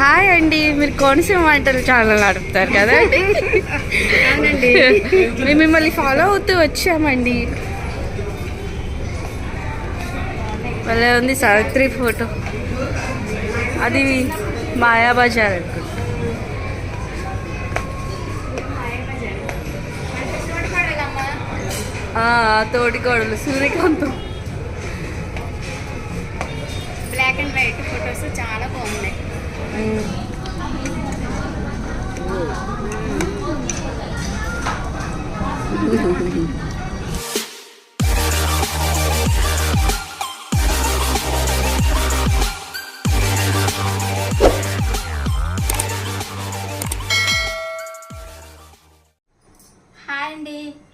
Hi అండి. మీరు కోనసీమ వంటలు ఛానల్ నడుపుతారు కదా? అవునండి. మేము మిమ్మల్ని ఫాలో అవుతూ వచ్చామండి. భలే ఉంది సావిత్రి ఫోటో. అది మాయాబజార్ అనుకుంటా. తోటికోడలు Suryakantham. Black and white photos చాలా బాగున్నాయి. అండి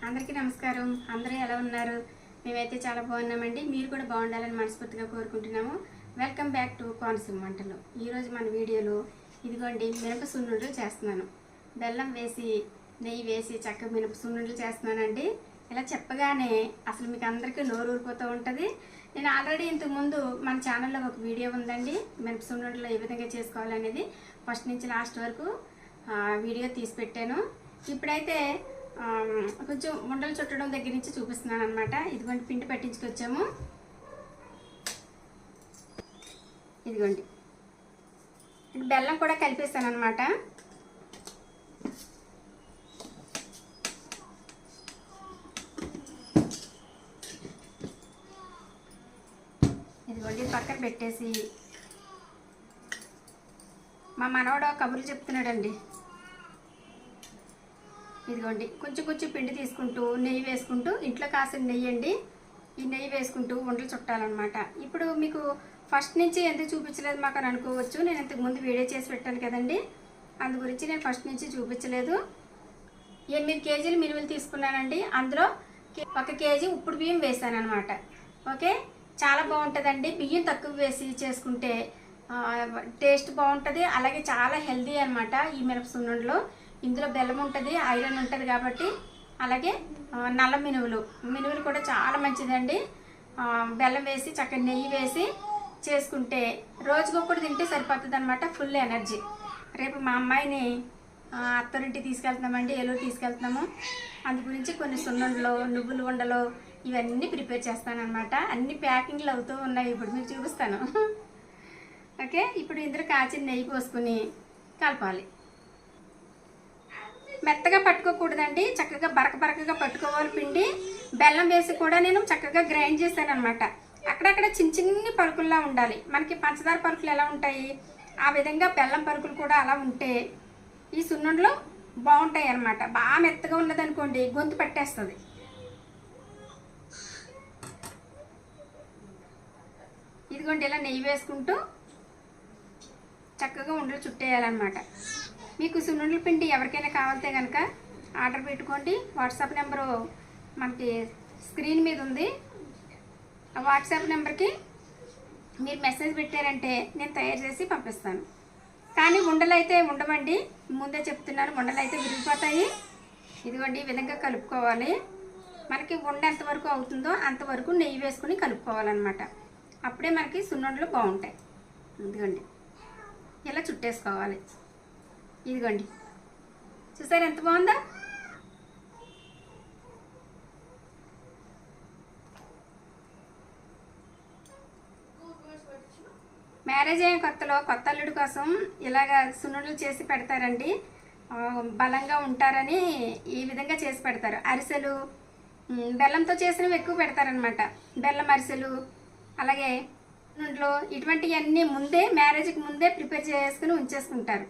అందరికీ నమస్కారం. అందరూ ఎలా ఉన్నారు? మేమైతే చాలా బాగున్నామండి. మీరు కూడా బాగుండాలని మనస్ఫూర్తిగా కోరుకుంటున్నాము. వెల్కమ్ బ్యాక్ టు కోనసీమ వంటలు. ఈరోజు మన వీడియోలో ఇదిగోండి మినప సున్నుండలు చేస్తున్నాను. బెల్లం వేసి నెయ్యి వేసి చక్కగా మినప సున్నుండలు చేస్తున్నానండి. ఇలా చెప్పగానే అసలు మీకు అందరికీ నోరు ఊరిపోతూ ఉంటుంది. నేను ఆల్రెడీ ఇంతకుముందు మన ఛానల్లో ఒక వీడియో ఉందండి. మినప సున్నుండలు ఏ విధంగా చేసుకోవాలనేది ఫస్ట్ నుంచి లాస్ట్ వరకు వీడియో తీసి పెట్టాను. ఇప్పుడైతే కొంచెం ఉండలు చుట్టడం దగ్గర నుంచి చూపిస్తున్నాను అనమాట ఇదిగోండి పిండి పట్టించుకొచ్చాము. ఇదిగోండి. బెల్లం కూడా కలిపేసాను అనమాట ఇదిగోండి పక్కన పెట్టేసి. మా మనవడు కబుర్లు చెప్తున్నాడండి. ఇదిగోండి కొంచెం కొంచెం పిండి తీసుకుంటూ నెయ్యి వేసుకుంటూ ఇంట్లో కాసిన నెయ్యి అండి. ఈ నెయ్యి వేసుకుంటూ ఉండలు చుట్టాలన్నమాట. ఇప్పుడు మీకు ఫస్ట్ నుంచి ఎందుకు చూపించలేదు మాకు అని అనుకోవచ్చు. నేను ఇంతకుముందు వీడియో చేసి పెట్టాను కదండి. అందు గురించి నేను ఫస్ట్ నుంచి చూపించలేదు. ఎనిమిది కేజీలు మినుములు తీసుకున్నానండి. అందులో కే- ఒక కేజీ ఉప్పుడు బియ్యం వేసాను అనమాట ఓకే? చాలా బాగుంటుందండి. బియ్యం తక్కువ వేసి చేసుకుంటే టేస్ట్ బాగుంటుంది. అలాగే చాలా హెల్దీ అనమాట ఈ మినప సున్నుండలో ఇందులో బెల్లం ఉంటుంది ఐరన్ ఉంటుంది కాబట్టి. అలాగే నల్ల మినువులు మినువులు కూడా చాలా మంచిదండి. బెల్లం వేసి చక్కగా నెయ్యి వేసి చేసుకుంటే రోజుకొకటి తింటే సరిపోతుంది అనమాట ఫుల్ ఎనర్జీ రేపు మా అమ్మాయిని అత్తరింటి తీసుకెళ్తున్నామండి ఏలూరు తీసుకెళ్తున్నాము. అందు గురించి కొన్ని సున్నుండలు నువ్వులు ఉండలు ఇవన్నీ ప్రిపేర్ చేస్తానన్నమాట. అన్ని ప్యాకింగ్లు అవుతూ ఉన్నాయి ఇప్పుడు మీకు చూపిస్తాను. ఓకే ఇప్పుడు ఇందులో కాచిన నెయ్యి పోసుకుని కలపాలి. మెత్తగా పట్టుకోకూడదండి చక్కగా బరక బరకగా పట్టుకోవాలి పిండి. బెల్లం వేసి కూడా నేను చక్కగా గ్రైండ్ చేశాను అనమాట అక్కడక్కడ చిన్న చిన్ని పరుకుల్లా ఉండాలి. మనకి పంచదార పరుకులు ఎలా ఉంటాయి? ఆ విధంగా బెల్లం పరుకులు కూడా అలా ఉంటే ఈ సున్నుండలు బాగుంటాయి అన్నమాట. బాగా మెత్తగా ఉన్నదనుకోండి గొంతు పట్టేస్తుంది. ఇదిగోండి ఇలా నెయ్యి వేసుకుంటూ చక్కగా ఉండలు చుట్టేయాలన్నమాట. మీకు సున్నుండల పిండి ఎవరికైనా కావాలితే కనుక ఆర్డర్ పెట్టుకోండి. వాట్సాప్ నెంబరు మనకి స్క్రీన్ మీద ఉంది. వాట్సాప్ నెంబర్కి మీరు మెసేజ్ పెట్టారంటే నేను తయారు చేసి పంపిస్తాను. కానీ ఉండలు అయితే ముందే చెప్తున్నాను ఉండలు అయితే విరిగిపోతాయి. ఇదిగోండి ఈ విధంగా కలుపుకోవాలి. మనకి ఉండ ఎంతవరకు అవుతుందో అంతవరకు నెయ్యి వేసుకుని కలుపుకోవాలన్నమాట. అప్పుడే మనకి సున్నుండలు బాగుంటాయి. ఇదిగోండి ఇలా చుట్టేసుకోవాలి. ఇదిగోండి చూసారు ఎంత బాగుందా? మ్యారేజ్ అయిన కొత్తలో కొత్త అల్లుడి కోసం ఇలాగ సున్నుండలు చేసి పెడతారండి. బలంగా ఉంటారని ఈ విధంగా చేసి పెడతారు. అరిసెలు బెల్లంతో చేసినవి ఎక్కువ పెడతారనమాట బెల్లం అరిసెలు అలాగే సున్నుండలు ఇటువంటివన్నీ ముందే మ్యారేజ్కి ముందే ప్రిపేర్ చేసుకుని ఉంచేసుకుంటారు.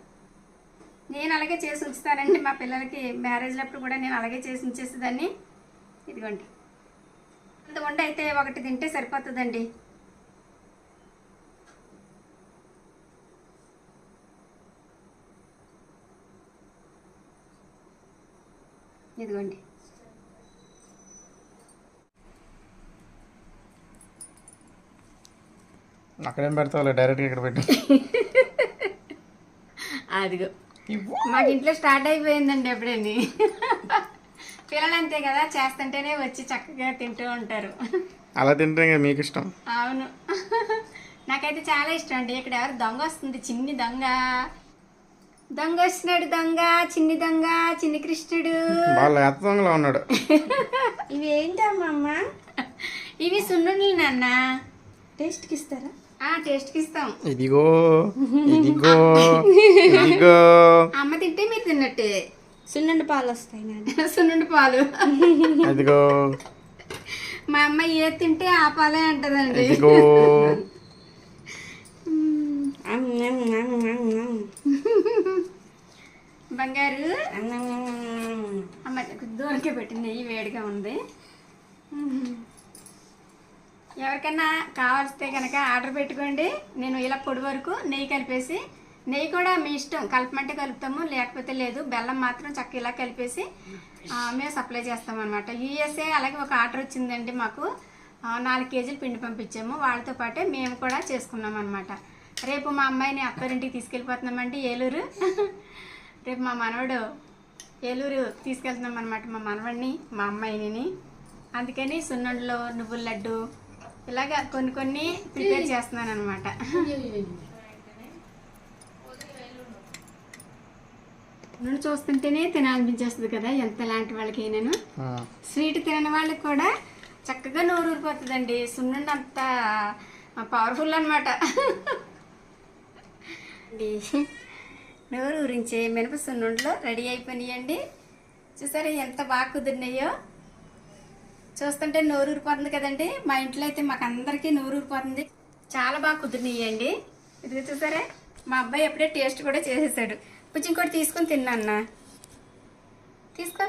నేను అలాగే చేసి ఉంచుతానండి. మా పిల్లలకి మ్యారేజ్లప్పుడు కూడా నేను అలాగే చేసి ఉంచేసేదాన్ని. ఇదిగోండి. అంత అయితే ఒకటి తింటే సరిపోతుందండి. ఇదిగోండి. అక్కడేం పెడతావులే? డైరెక్ట్గా ఇక్కడ పెట్టి. అదిగో. మాకు ఇంట్లో స్టార్ట్ అయిపోయిందండి ఎప్పుడని పిల్లలు అంతే కదా చేస్తుంటేనే వచ్చి చక్కగా తింటూ ఉంటారు. అలా తింటే మీకు ఇష్టం. అవును. నాకైతే చాలా ఇష్టం అండి. ఇక్కడ ఎవరు దొంగ వస్తుంది చిన్ని దొంగ. దొంగ వస్తున్నాడు దొంగ చిన్ని దొంగ చిన్ని కృష్ణుడు. వాళ్ళు ఎత్తంగా ఉన్నాడు. ఇవి ఏంటమ్మమ్మ? ఇవి సున్నుండలు నాన్న. టేస్ట్కి ఇస్తారా ఆ టేస్ట్కి ఇస్తాం ఇదిగో ఇదిగో ఇదిగో. అమ్మ తింటే మీరు తిన్నట్టే. సున్నుండి పాలు వస్తాయి నాన్న. సున్నుండి పాలు. ఇదిగో. మా అమ్మ ఏ తింటే ఆ పాలే అంటదండి. ఇదిగో. బంగారు. అమ్, అమ్, అమ్. అమ్మ దూరకే పెట్టి నెయ్యి వేడిగా ఉంది. ఎవరికైనా కావాల్సితే కనుక ఆర్డర్ పెట్టుకోండి. నేను ఇలా పొడి వరకు నెయ్యి కలిపేసి నెయ్యి కూడా మీ ఇష్టం కలపమంటే కలుపుతాము లేకపోతే లేదు బెల్లం మాత్రం చక్క ఇలా కలిపేసి మేము సప్లై చేస్తాం అనమాట యూఎస్ఏ అలాగే ఒక ఆర్డర్ వచ్చిందండి మాకు. నాలుగు కేజీలు పిండి పంపించాము. వాళ్ళతో పాటే మేము కూడా చేసుకున్నాం అనమాట రేపు మా అమ్మాయిని అత్తారింటికి తీసుకెళ్ళిపోతున్నామండి ఏలూరు. రేపు మా మనవడు ఏలూరు తీసుకెళ్తున్నాం అనమాట మా మనవడిని మా అమ్మాయిని అందుకని సున్నుండలు నువ్వుల లడ్డు ఇలాగా కొన్ని కొన్ని ప్రిపేర్ చేస్తున్నాను అనమాట నన్ను చూస్తుంటేనే తినాలనిపించేస్తుంది కదా ఎంత లాంటి వాళ్ళకి నేను స్వీట్ తినని వాళ్ళకి కూడా చక్కగా నోరు ఊరిపోతుందండి సున్నుండి అంత పవర్ఫుల్ అనమాట నోరు ఊరించే మినప సున్నుండలు రెడీ అయిపోయినాయండి. చూసారా ఎంత బాగా కుదిరినాయో? చూస్తుంటే నోరు ఊరిపోతుంది కదండి. మా ఇంట్లో అయితే మాకు అందరికీ నోరు ఊరిపోతుంది చాలా బాగా కుదిరినాయండి. ఇది చూసారా? మా అబ్బాయి ఎప్పుడే టేస్ట్ కూడా చేసేసాడు. కొంచెం కూడా తీసుకొని తిన్నా తీసుకో.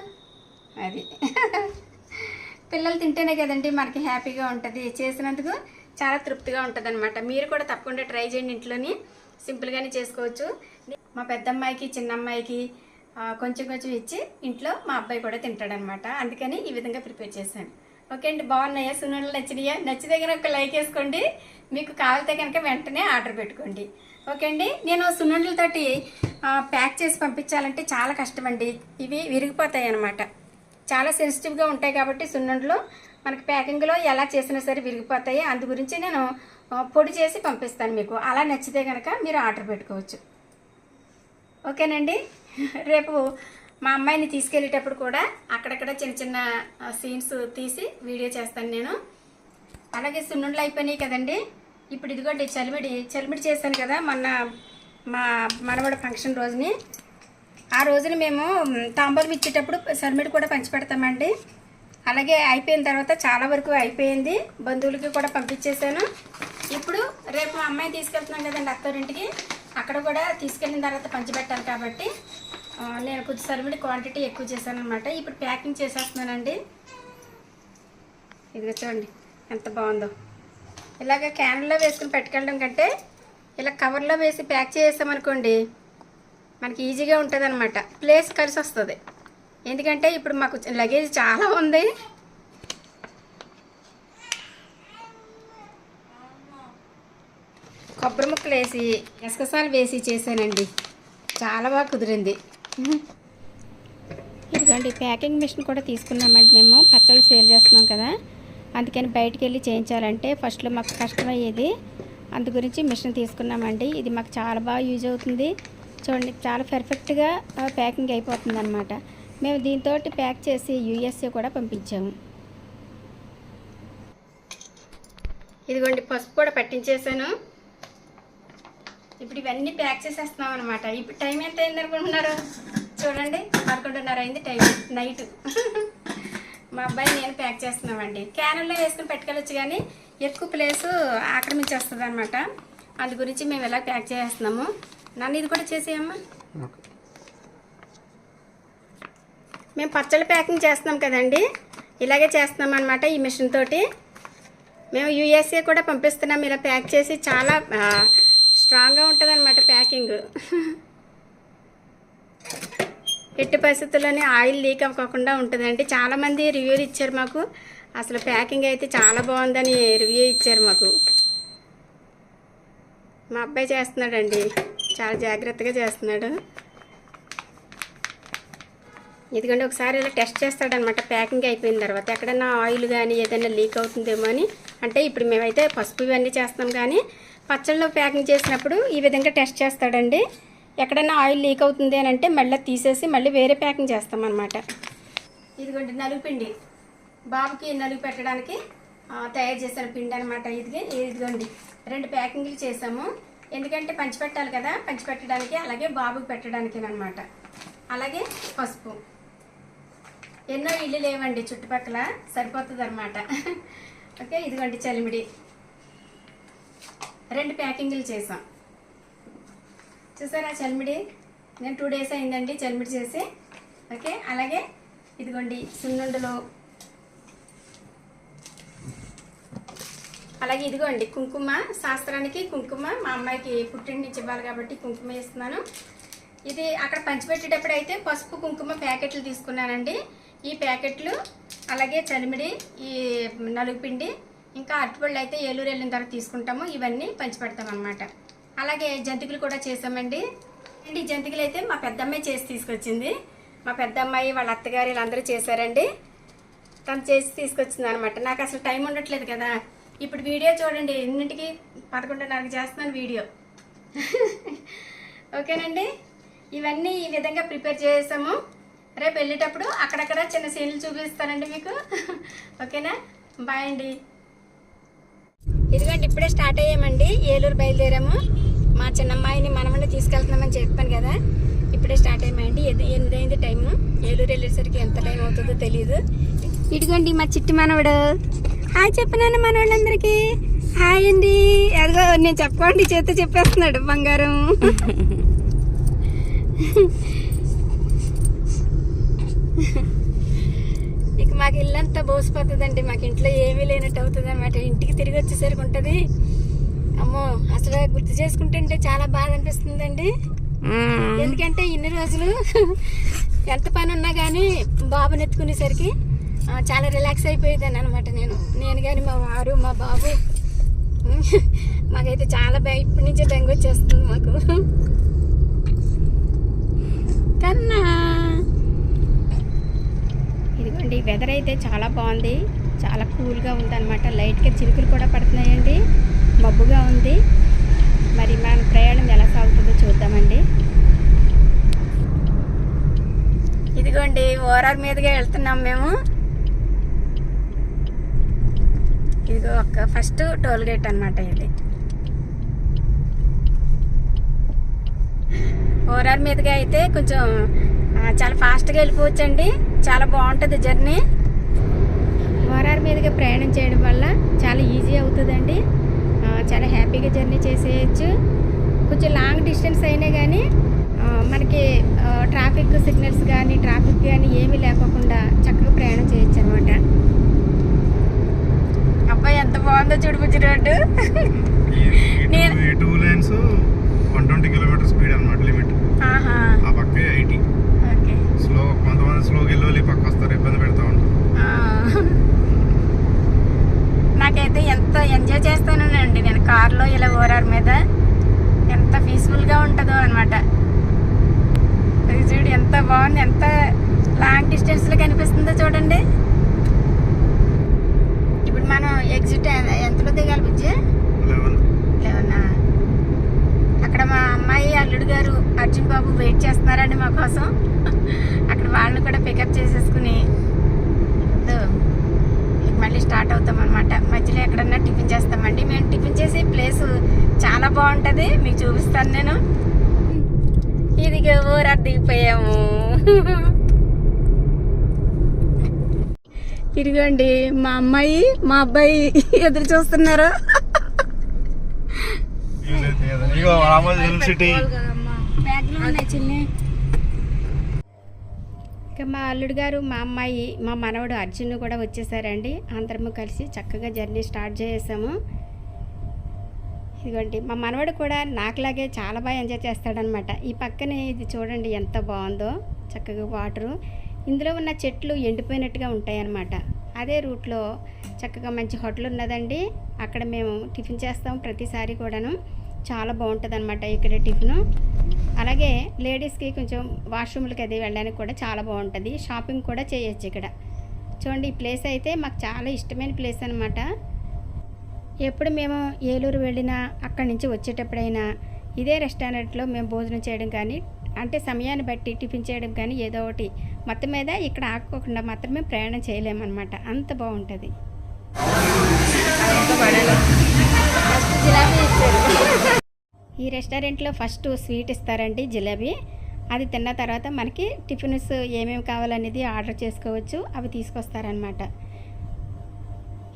అది. పిల్లలు తింటేనే కదండి మనకి హ్యాపీగా ఉంటుంది. చేసినందుకు చాలా తృప్తిగా ఉంటుంది అనమాట మీరు కూడా తప్పకుండా ట్రై చేయండి ఇంట్లోని. సింపుల్గానే చేసుకోవచ్చు. మా పెద్దమ్మాయికి చిన్నమ్మాయికి అమ్మాయికి కొంచెం కొంచెం ఇచ్చి ఇంట్లో మా అబ్బాయి కూడా తింటాడనమాట. అందుకని ఈ విధంగా ప్రిపేర్ చేశాను. ఓకే అండి బాగున్నాయా? సున్నుండలు నచ్చినాయా? నచ్చి దగ్గర ఒక లైక్ వేసుకోండి. మీకు కావాలితే కనుక వెంటనే ఆర్డర్ పెట్టుకోండి. ఓకే అండి నేను సున్నుండలతోటి ప్యాక్ చేసి పంపించాలంటే చాలా కష్టం అండి ఇవి విరిగిపోతాయి అన్నమాట. చాలా సెన్సిటివ్గా ఉంటాయి కాబట్టి సున్నుండలు మనకి ప్యాకింగ్లో ఎలా చేసినా సరే విరిగిపోతాయి. అందు గురించి నేను పొడి చేసి పంపిస్తాను మీకు. అలా నచ్చితే కనుక మీరు ఆర్డర్ పెట్టుకోవచ్చు. ఓకేనండి? రేపు మా అమ్మాయిని తీసుకెళ్ళేటప్పుడు కూడా అక్కడక్కడ చిన్న చిన్న సీన్స్ తీసి వీడియో చేస్తాను నేను. అలాగే సున్నుండలు అయిపోయినాయి కదండి? ఇప్పుడు ఇదిగోండి చలిమిడి చలిమిడి చేశాను కదా మొన్న మా మనవడ ఫంక్షన్ రోజుని. ఆ రోజున మేము తాంబూలం ఇచ్చేటప్పుడు సరిమిడి కూడా పంచి పెడతామండి అలాగే అయిపోయిన తర్వాత చాలా వరకు అయిపోయింది. బంధువులకి కూడా పంపించేశాను. ఇప్పుడు రేపు మా అమ్మాయి తీసుకెళ్తున్నాం కదండి అత్తారింటికి అక్కడ కూడా తీసుకెళ్ళిన తర్వాత పంచిపెట్టాలి కాబట్టి నేను కొంచెం సరిపడి క్వాంటిటీ ఎక్కువ చేశాను అనమాట ఇప్పుడు ప్యాకింగ్ చేసేస్తున్నానండి. ఇదిగో చూడండి ఎంత బాగుందో. ఇలాగ క్యాన్లో వేసుకుని పెట్టుకెళ్ళడం కంటే ఇలా కవర్లో వేసి ప్యాక్ చేసామనుకోండి మనకి ఈజీగా ఉంటుంది అనమాట ప్లేస్ కలిసి వస్తుంది ఎందుకంటే ఇప్పుడు మాకు లగేజ్ చాలా ఉంది. కొబ్బరి ముక్కలు వేసి గసగసాలు వేసి చేశానండి. చాలా బాగా కుదిరింది. ఇదిగోండి ప్యాకింగ్ మిషన్ కూడా తీసుకున్నామండి మేము. పచ్చళ్ళు సేల్ చేస్తున్నాం కదా. అందుకని బయటికి వెళ్ళి చేయించాలంటే ఫస్ట్లో మాకు కష్టమయ్యేది. అందు గురించి మిషన్ తీసుకున్నామండి. ఇది మాకు చాలా బాగా యూజ్ అవుతుంది. చూడండి చాలా పర్ఫెక్ట్గా ప్యాకింగ్ అయిపోతుంది అనమాట మేము దీంతో ప్యాక్ చేసి యూఎస్ఏ కూడా పంపించాము. ఇదిగోండి పసుపు కూడా పట్టించేసాను. ఇప్పుడు ఇవన్నీ ప్యాక్ చేసేస్తున్నాం అనమాట ఇప్పుడు టైం ఎంత అయింది అనుకుంటున్నారు? చూడండి పదకొండున్నర అయింది టైం నైట్. మా అబ్బాయి నేను ప్యాక్ చేస్తున్నామండి. క్యానుల్లో వేసుకుని పెట్టుకెళ్ళొచ్చు కానీ ఎక్కువ ప్లేస్ ఆక్రమించేస్తుంది అనమాట అందు గురించి మేము ఇలా ప్యాక్ చేస్తున్నాము నన్ను ఇది కూడా చేసేయమ్మా. ఓకే. మేము పచ్చళ్ళ ప్యాకింగ్ చేస్తున్నాం కదండి. ఇలాగే చేస్తున్నాం అనమాట ఈ మిషన్ తోటి. మేము యూఎస్ఏ కూడా పంపిస్తున్నాం. ఇలా ప్యాక్ చేసి చాలా స్ట్రాంగ్గా ఉంటుంది అనమాట ప్యాకింగ్. ఎట్టి పరిస్థితుల్లోనే ఆయిల్ లీక్ అవ్వకుండా ఉంటుందండి. చాలామంది రివ్యూలు ఇచ్చారు మాకు. అసలు ప్యాకింగ్ అయితే చాలా బాగుందని రివ్యూ ఇచ్చారు మాకు. మా అబ్బాయి చేస్తున్నాడండి. చాలా జాగ్రత్తగా చేస్తున్నాడు. ఎందుకంటే ఒకసారి ఇలా టెస్ట్ చేస్తాడనమాట. ప్యాకింగ్ అయిపోయిన తర్వాత ఎక్కడైనా ఆయిల్ కానీ ఏదైనా లీక్ అవుతుందేమో అని. అంటే ఇప్పుడు మేమైతే పసుపు ఇవన్నీ చేస్తాం కానీ పచ్చళ్ళు ప్యాకింగ్ చేసినప్పుడు ఈ విధంగా టెస్ట్ చేస్తాడండి. ఎక్కడైనా ఆయిల్ లీక్ అవుతుంది అని అంటే మళ్ళీ తీసేసి మళ్ళీ వేరే ప్యాకింగ్ చేస్తామన్నమాట. ఇదిగోండి నలుగు పిండి. బాబుకి నలుగు పెట్టడానికి తయారు చేసిన పిండి అనమాట ఇది ఇదిగోండి రెండు ప్యాకింగ్లు చేసాము ఎందుకంటే పంచిపెట్టాలి కదా పంచిపెట్టడానికి అలాగే బాబుకి పెట్టడానికి అనమాట అలాగే పసుపు. ఎన్నో ఇల్లు లేవండి చుట్టుపక్కల. సరిపోతుంది అనమాట ఓకే ఇదిగోండి చలిమిడి. రెండు ప్యాకింగ్లు చేసాం చూసారా చలిమిడి? నేను టూ డేస్ అయిందండి చలిమిడి చేసి. ఓకే అలాగే ఇదిగోండి సున్నుండలు. అలాగే ఇదిగోండి కుంకుమ శాస్త్రానికి కుంకుమ. మా అమ్మాయికి పుట్టింటి నుంచి ఇవ్వాలి కాబట్టి కుంకుమ ఇస్తున్నాను ఇది అక్కడ పంచిపెట్టేటప్పుడు అయితే పసుపు కుంకుమ ప్యాకెట్లు తీసుకున్నానండి. ఈ ప్యాకెట్లు అలాగే చలిమిడి ఈ నలుగు పిండి ఇంకా అరటిపళ్ళు అయితే ఏలూరు వెళ్ళిన తర్వాత తీసుకుంటాము. ఇవన్నీ పంచిపెడతాం అనమాట అలాగే జంతికలు కూడా చేసామండి. అండి జంతికలు అయితే మా పెద్దమ్మాయి చేసి తీసుకొచ్చింది. మా పెద్దమ్మాయి వాళ్ళ అత్తగారు వీళ్ళందరూ చేశారండి. తను చేసి తీసుకొచ్చింది అనమాట నాకు అసలు టైం ఉండట్లేదు కదా. ఇప్పుడు వీడియో చూడండి. ఎన్నింటికి పదకొండున్నరకు చేస్తున్నాను వీడియో. ఓకేనండి? ఇవన్నీ ఈ విధంగా ప్రిపేర్ చేసాము. రేపు వెళ్ళేటప్పుడు అక్కడక్కడ చిన్న సీన్లు చూపిస్తానండి మీకు. ఓకేనా? బాయ్ అండి. ఇదిగోండి ఇప్పుడే స్టార్ట్ అయ్యామండి. ఏలూరు బయలుదేరాము. మా చిన్నమ్మాయిని మనమని తీసుకెళ్తున్నామని చెప్పాను కదా. ఇప్పుడే స్టార్ట్ అయ్యామండి. ఎనిమిదైంది టైము. ఏలూరు వెళ్ళేసరికి ఎంత టైం అవుతుందో తెలియదు ఇదిగోండి మా చిట్టి మనవడు. హాయ్ చెప్పినాను మనవాళ్ళందరికీ హాయ్ అండి. అదిగో నేను చెప్పండి చేత చెప్పేస్తున్నాడు బంగారం. ఇక మాకు ఇల్లంతా బోసిపోతుందండి. మాకు ఇంట్లో ఏమీ లేనట్టు అవుతుంది అనమాట ఇంటికి తిరిగి వచ్చేసరికి ఉంటుంది. అమ్మో అసలు గుర్తు చేసుకుంటుంటే చాలా బాధ అనిపిస్తుందండి. ఎందుకంటే ఇన్ని రోజులు ఎంత పని ఉన్నా కానీ బాబుని ఎత్తుకునేసరికి చాలా రిలాక్స్ అయిపోయేదాన్ని అనమాట నేను. నేను కానీ మా వారు మా బాబు మాకైతే చాలా బె ఇప్పటి నుంచే బెంగ వచ్చేస్తుంది మాకు. కన్నా అండి. వెదర్ అయితే చాలా బాగుంది. చాలా కూల్గా ఉందన్నమాట. లైట్గా చిరుకులు కూడా పడుతున్నాయండి. మబ్బుగా ఉంది. మరి మన ప్రయాణం ఎలా సాగుతుందో చూద్దామండి. ఇదిగోండి ఓరార్ మీదుగా వెళ్తున్నాం మేము. ఇదిగో ఒక ఫస్ట్ టోల్ గేట్ అనమాట ఇది. ఓరార్ మీదుగా అయితే కొంచెం చాలా ఫాస్ట్గా వెళ్ళిపోవచ్చండి. చాలా బాగుంటుంది జర్నీ. ఓరార్ మీదుగా ప్రయాణం చేయడం వల్ల చాలా ఈజీ అవుతుందండి. చాలా హ్యాపీగా జర్నీ చేసేయచ్చు. కొంచెం లాంగ్ డిస్టెన్స్ అయినా కానీ మనకి ట్రాఫిక్ సిగ్నల్స్ కానీ ట్రాఫిక్ కానీ ఏమీ లేకోకుండా చక్కగా ప్రయాణం చేయొచ్చు అనమాట అబ్బాయి ఎంత బాగుందో చూడుపుచ్చి రోడ్డు. నేను- two lines one twenty kilometer speed అనమాట లిమిట్ ఆహా. ఆ పక్కే ఎయిటీ ఓకే స్లో కొంతమంది స్లోకి వెళ్ళి పక్క వస్తారు ఇబ్బంది పెడతా ఉంటారు. నాకైతే ఎంత ఎంజాయ్ చేస్తానండి నేను కార్లో ఇలా ఓరార్ మీద ఎంత పీస్ఫుల్గా ఉంటుందో అనమాట అది చూడు ఎంత బాగుంది ఎంత లాంగ్ డిస్టెన్స్లో కనిపిస్తుందో చూడండి. ఇప్పుడు మనం ఎగ్జిట్ ఎంతలో దిగాలి బుజ్జి? లెవెన్. లేవన్నా అక్కడ మా అమ్మాయి అల్లుడు గారు అర్జున్ బాబు వెయిట్ చేస్తున్నారండి మా కోసం. అక్కడ వాళ్ళని కూడా పికప్ చేసేసుకుని మళ్ళీ స్టార్ట్ అవుతాం అనమాట మధ్యలో ఎక్కడన్నా టిఫిన్ చేస్తామండి. మేము టిఫిన్ చేసే ప్లేస్ చాలా బాగుంటుంది. మీకు చూపిస్తాను నేను. ఇదిగో ఊరు దిగిపోయాము ఇదిగోండి మా అమ్మాయి మా అబ్బాయి ఎదురు చూస్తున్నారు? చిన్ని. ఇక మా అల్లుడు గారు మా అమ్మాయి మా మనవడు అర్జున్ కూడా వచ్చేసారండి. అందరము కలిసి చక్కగా జర్నీ స్టార్ట్ చేసాము ఇదిగోండి మా మనవడు కూడా నాకులాగే చాలా బాగా ఎంజాయ్ చేస్తాడనమాట ఈ పక్కనే ఇది చూడండి ఎంత బాగుందో చక్కగా వాటరు. ఇందులో ఉన్న చెట్లు ఎండిపోయినట్టుగా ఉంటాయన్నమాట. అదే రూట్లో చక్కగా మంచి హోటల్ ఉన్నదండి. అక్కడ మేము టిఫిన్ చేస్తాం ప్రతిసారి కూడాను. చాలా బాగుంటుంది అనమాట ఇక్కడ టిఫిన్. అలాగే లేడీస్కి కొంచెం వాష్రూమ్లకి అది వెళ్ళడానికి కూడా చాలా బాగుంటుంది. షాపింగ్ కూడా చేయొచ్చు ఇక్కడ. చూడండి ఈ ప్లేస్ అయితే మాకు చాలా ఇష్టమైన ప్లేస్ అనమాట ఎప్పుడు మేము ఏలూరు వెళ్ళినా అక్కడి నుంచి వచ్చేటప్పుడైనా ఇదే రెస్టారెంట్లో మేము భోజనం చేయడం కానీ అంటే సమయాన్ని బట్టి టిఫిన్ చేయడం కానీ ఏదో ఒకటి మొత్తం మీద ఇక్కడ ఆకుకోకుండా మాత్రమే ప్రయాణం చేయలేమన్నమాట. అంత బాగుంటుంది. ఈ రెస్టారెంట్లో ఫస్ట్ స్వీట్ ఇస్తారండి జిలేబీ. అది తిన్న తర్వాత మనకి టిఫిన్స్ ఏమేమి కావాలనేది ఆర్డర్ చేసుకోవచ్చు. అవి తీసుకొస్తారనమాట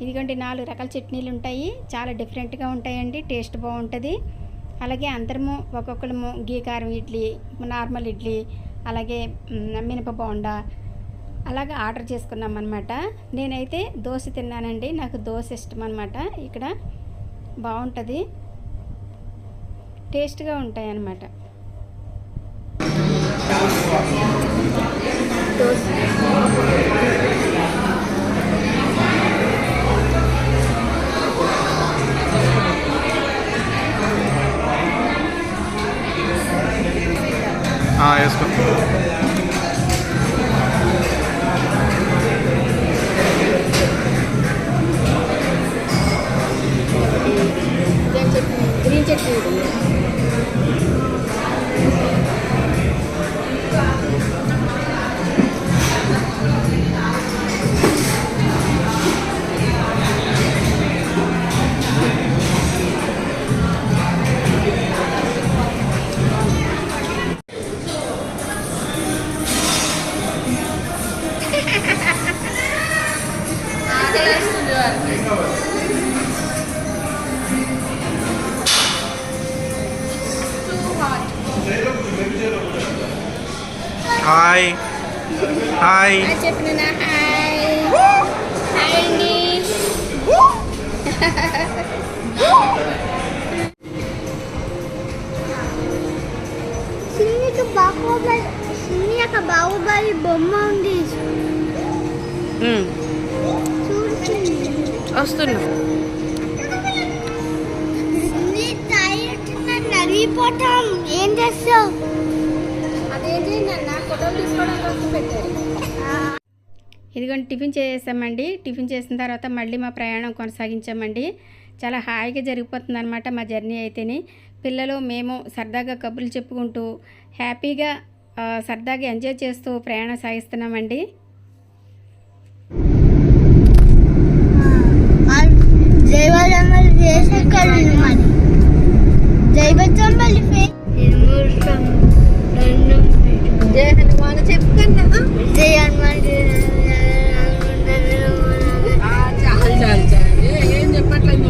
ఇదిగోండి నాలుగు రకాల చట్నీలు ఉంటాయి. చాలా డిఫరెంట్గా ఉంటాయండి. టేస్ట్ బాగుంటుంది. అలాగే అందరము ఒక్కొక్కరము గీ కారం ఇడ్లీ నార్మల్ ఇడ్లీ అలాగే మినప బోండా అలాగే ఆర్డర్ చేసుకున్నాం అనమాట నేనైతే దోశ తిన్నానండి. నాకు దోశ ఇష్టం అనమాట ఇక్కడ బాగుంటుంది. టేస్ట్గా ఉంటాయి అన్నమాట వేసుకో. てくるね。హాయ్ చెప్పిన హాయ్ హాయ్ అండి సిన్నికి బాహుబలి సిన్ని యొక్క బాహుబలి బొమ్మ ఉంది ఉమ్, చూడు సిన్ని. వస్తున్నా సిన్ని తాగిన నలిగిపోతాం ఏం చేస్తావు అదేంటి నన్ను ఇదిగోండి టిఫిన్ చేసామండి టిఫిన్ చేసిన తర్వాత మళ్ళీ మా ప్రయాణం కొనసాగించామండి. చాలా హాయిగా జరిగిపోతుంది అనమాట మా జర్నీ అయితేని. పిల్లలు మేము సరదాగా కబుర్లు చెప్పుకుంటూ హ్యాపీగా సరదాగా ఎంజాయ్ చేస్తూ ప్రయాణం సాగిస్తున్నామండి. వేసెక్కడు మరి జైవజమ్మలు జై హనుమాన్ చెప్పుకన్నా. జై హనుమాన్ చాలు చాలు చాలు ఏం చెప్పట్లేదు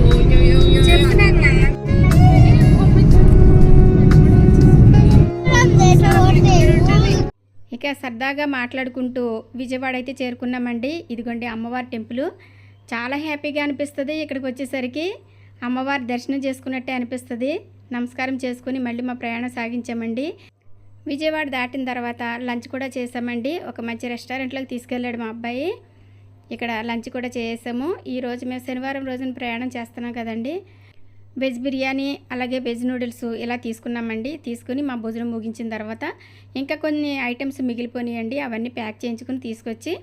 ఇక సరదాగా మాట్లాడుకుంటూ విజయవాడ అయితే చేరుకున్నామండి. ఇదిగోండి అమ్మవారి టెంపుల్. చాలా హ్యాపీగా అనిపిస్తుంది ఇక్కడికి వచ్చేసరికి. అమ్మవారి దర్శనం చేసుకున్నట్టే అనిపిస్తుంది. నమస్కారం చేసుకుని మళ్ళీ మా ప్రయాణం సాగించామండి. విజయవాడ దాటిన తర్వాత లంచ్ కూడా చేసామండి. ఒక మంచి రెస్టారెంట్లోకి తీసుకెళ్ళాడు మా అబ్బాయి. ఇక్కడ లంచ్ కూడా చేసాము. ఈరోజు మేము శనివారం రోజున ప్రయాణం చేస్తున్నాం కదండి. వెజ్ బిర్యానీ అలాగే వెజ్ నూడిల్స్ ఇలా తీసుకున్నామండి. తీసుకుని మా భోజనం ముగించిన తర్వాత ఇంకా కొన్ని ఐటమ్స్ మిగిలిపోయినాయండి అవన్నీ ప్యాక్ చేయించుకుని తీసుకొచ్చి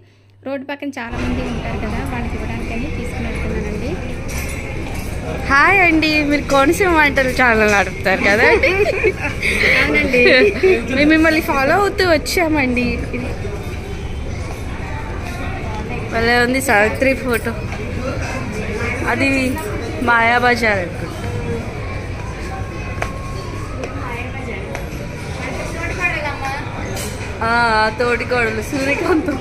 రోడ్డు పక్కన చాలామంది ఉంటారు కదా వాళ్ళకి ఇవ్వడానికని హాయ్ అండి. మీరు కోనసీమ వంటలు ఛానల్ నడుపుతారు కదా? అవునండి. మేము మిమ్మల్ని ఫాలో అవుతూ వచ్చామండి. భలే ఉంది సావిత్రి ఫోటో అది మాయాబజార్ అనుకుంటా. తోటికోడలు Suryakantham.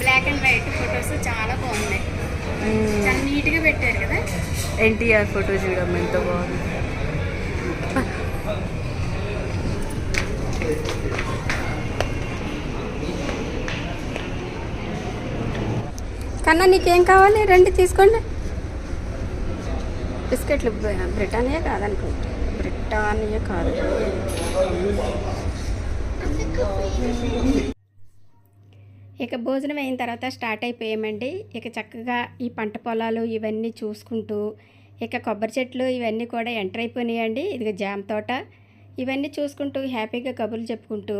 Black and white photos చాలా బాగున్నాయి. నీట్గా పెట్టారు కదా? ఎన్టీఆర్ ఫోటో చూడమ్మ ఎంత బాగుంది. కన్నా నీకేం కావాలి? రండి తీసుకోండి. బిస్కెట్లు బ్రి- బ్రిటానియా కాదనుకుంటా బ్రిటానియా కాదు. ఇక భోజనం అయిన తర్వాత స్టార్ట్ అయిపోయామండి. ఇక చక్కగా ఈ పంట పొలాలు ఇవన్నీ చూసుకుంటూ ఇక కొబ్బరి చెట్లు ఇవన్నీ కూడా ఎంటర్ అయిపోయినాయండి. ఇదిగో జామ తోట. ఇవన్నీ చూసుకుంటూ హ్యాపీగా కబుర్లు చెప్పుకుంటూ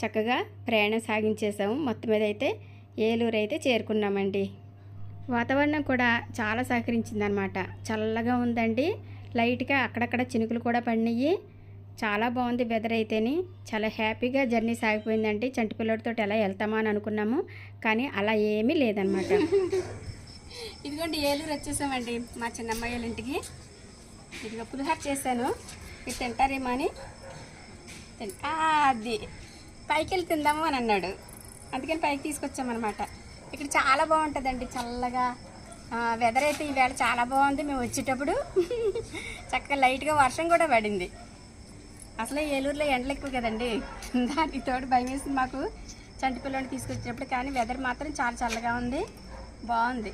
చక్కగా ప్రయాణం సాగించేసాము మొత్తం మీద అయితే ఏలూరు అయితే చేరుకున్నామండి. వాతావరణం కూడా చాలా సహకరించింది అనమాట చల్లగా ఉందండి. లైట్గా అక్కడక్కడ చినుకులు కూడా పడినాయి. చాలా బాగుంది వెదర్ అయితేని. చాలా హ్యాపీగా జర్నీ సాగిపోయిందండి. చంటి పిల్లడితో ఎలా వెళ్తామా అని అనుకున్నాము. కానీ అలా ఏమీ లేదనమాట ఇదిగోండి ఏలూరు వచ్చేసామండి మా చిన్నమ్మాయి వాళ్ళ ఇంటికి. ఇదిగో పులిహార చేశాను. ఇది తింటారేమో అని. అది. పైకి వెళ్ళి తిందాము అని అన్నాడు. అందుకని పైకి తీసుకొచ్చామన్నమాట. ఇక్కడ చాలా బాగుంటుందండి చల్లగా. వెదర్ అయితే ఈవేళ చాలా బాగుంది. మేము వచ్చేటప్పుడు. చక్కగా లైట్గా వర్షం కూడా పడింది. అసలే ఏలూరులో ఎండలు ఎక్కువ కదండి. దానికి తోడు భయం వేసింది మాకు చంటి పిల్లని తీసుకొచ్చేటప్పుడు కానీ వెదర్ మాత్రం చాలా చల్లగా ఉంది. బాగుంది.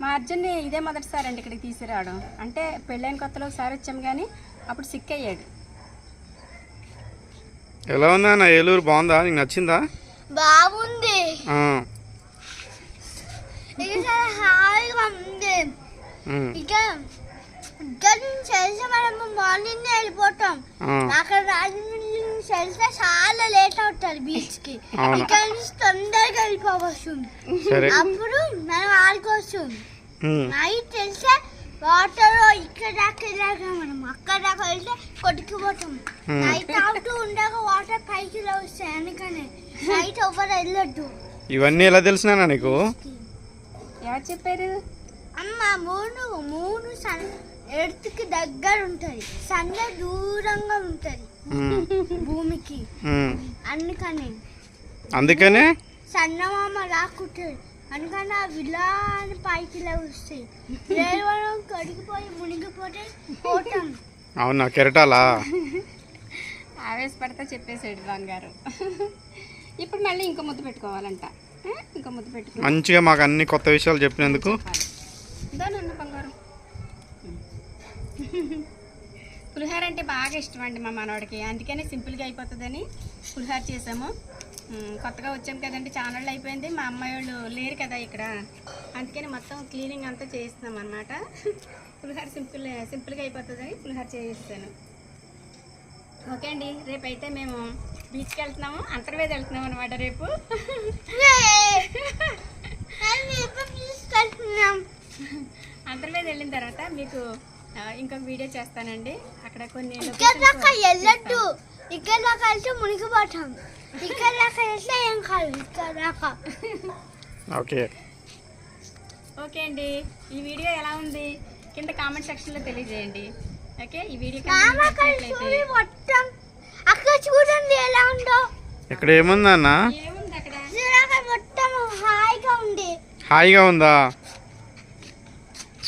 మా అర్జున్ని ఇదే మొదటిసారి అండి ఇక్కడికి తీసుకురావడం. అంటే పెళ్ళైన కొత్తలో ఒకసారి వచ్చాము కానీ అప్పుడు సిక్ అయ్యాడు. ఎలా ఉందా నా ఏలూరు బాగుందా? నీకు నచ్చిందా? బాగుంది. ఇక ఇక్కడ మార్నింగ్ వెళ్ళిపోతాం. అక్కడ రాజమండ్రి నుంచి వెళ్తే చాలా లేట్ అవుతుంది బీచ్కి. ఇక్కడ నుంచి తొందరగా వెళ్ళిపోవచ్చు. సరే. అప్పుడు మనం ఆడుకోవచ్చు. నైట్ వెళ్తే వాటర్ ఇక్కడ దాకా వెళ్ళాక మనం అక్కడ దాకా వెళ్తే కొట్టుకుపోతాం. నైట్ అవుతూ ఉండగా వాటర్ పైకి వస్తాయి. అందుకనే నైట్ ఎవరు వెళ్ళొద్దు. ఇవన్నీ ఎలా తెలిసినా నీకు? ఎవరు చెప్పారు? అమ్మ మూడు మూడు సన్ ఎర్త్కి దగ్గర ఉంటుంది సన్ దూరంగా ఉంటుంది. భూమికి. అందుకని. అందుకనే? సన్నమామ రాకుంటుంది అందుకని ఆ విలాని పైకి వస్తాయి. మనం కడిగిపోయి మునిగిపోతే పోతాం. అవునా కెరటాలా? ఆవేశపడితే చెప్పేసాడు బంగారు ఇప్పుడు మళ్ళీ ఇంకో ముద్దు పెట్టుకోవాలంట? ఇంకో ముద్దు పెట్టుకో. మంచిగా మాకు అన్ని కొత్త విషయాలు చెప్పినందుకు ఇదో నన్ను బంగారం పులిహోర అంటే బాగా ఇష్టం అండి మా మనవాడికి. అందుకని సింపుల్గా అయిపోతుందని పులిహోర చేసాము. కొత్తగా వచ్చాం కదండి ఛానల్ అయిపోయింది. మా అమ్మాయి వాళ్ళు లేరు కదా ఇక్కడ. అందుకని మొత్తం క్లీనింగ్ అంతా చేస్తున్నాం అనమాట పులిహోర సింపుల్ సింపుల్గా అయిపోతుందని పులిహోర చేస్తాను ఓకే అండి రేపు అయితే మేము బీచ్కి వెళ్తున్నాము. అంతర్వేది వెళ్తున్నాం అనమాట రేపు. అంతర్వేది వెళ్ళిన తర్వాత మీకు ఇంకొక వీడియో చేస్తానండి. అక్కడ కొన్ని ఇక్కడ దాకా వెళ్ళొద్దు. ఇక్కడ దాకా వెళ్తే మునిగిపోతాం. ఇక్కడ దాకా వెళ్తే ఏం కాదు. ఇక్కడ దాకా. ఓకే. ఓకే అండి. ఈ వీడియో ఎలా ఉంది? కింద కామెంట్ సెక్షన్లో తెలియజేయండి. ఓకే? ఈ వీడియో అక్కడ చూడండి ఎలా ఉందో. ఇక్కడ ఏముందన్న ఏముంది మొత్తం హాయిగా ఉంది. హాయిగా ఉందా?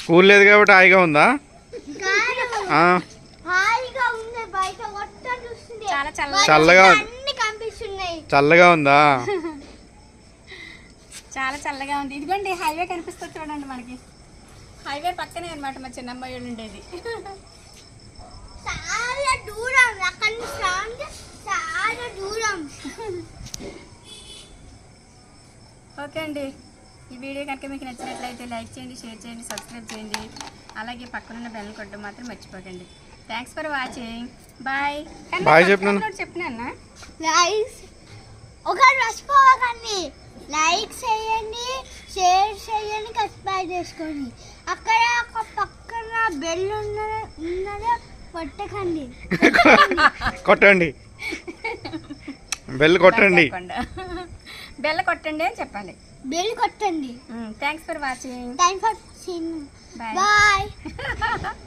స్కూల్ లేదు కాబట్టి హాయిగా ఉందా? చల్లగా ఉంది. అన్ని కనిపిస్తున్నాయి. చల్లగా ఉందా? చాలా చల్లగా ఉంది. ఇదిగోండి హైవే కనిపిస్తుంది చూడండి మనకి. హైవే పక్కనే అనమాట మా చిన్నమ్మాయి ఉండేది. చాలా దూరం అక్కడి నుంచి రాండి చాలా దూరం. ఓకే అండి. ఈ వీడియో కనుక మీకు నచ్చినట్లయితే లైక్ చేయండి షేర్ చేయండి సబ్స్క్రైబ్ చేయండి. అలాగే పక్కనున్న బెల్ కొట్టడం మాత్రం మర్చిపోకండి. Thanks for watching bye Bye చెప్పినాను. చెప్పినా లైక్స్ ఒక మర్చిపోవకండి లైక్ చేయండి షేర్ చేయండి సబ్స్క్రైబ్ చేసుకోండి. అక్కడ ఒక పక్కన బెల్ ఉన్నది ఉన్నదో కొట్టకండి. కొట్టండి. బెల్ కొట్టండి. బెల్ల కొట్టండి అని చెప్పాలి. బెల్ కొట్టండి. Thanks for watching thank for Bye. Bye.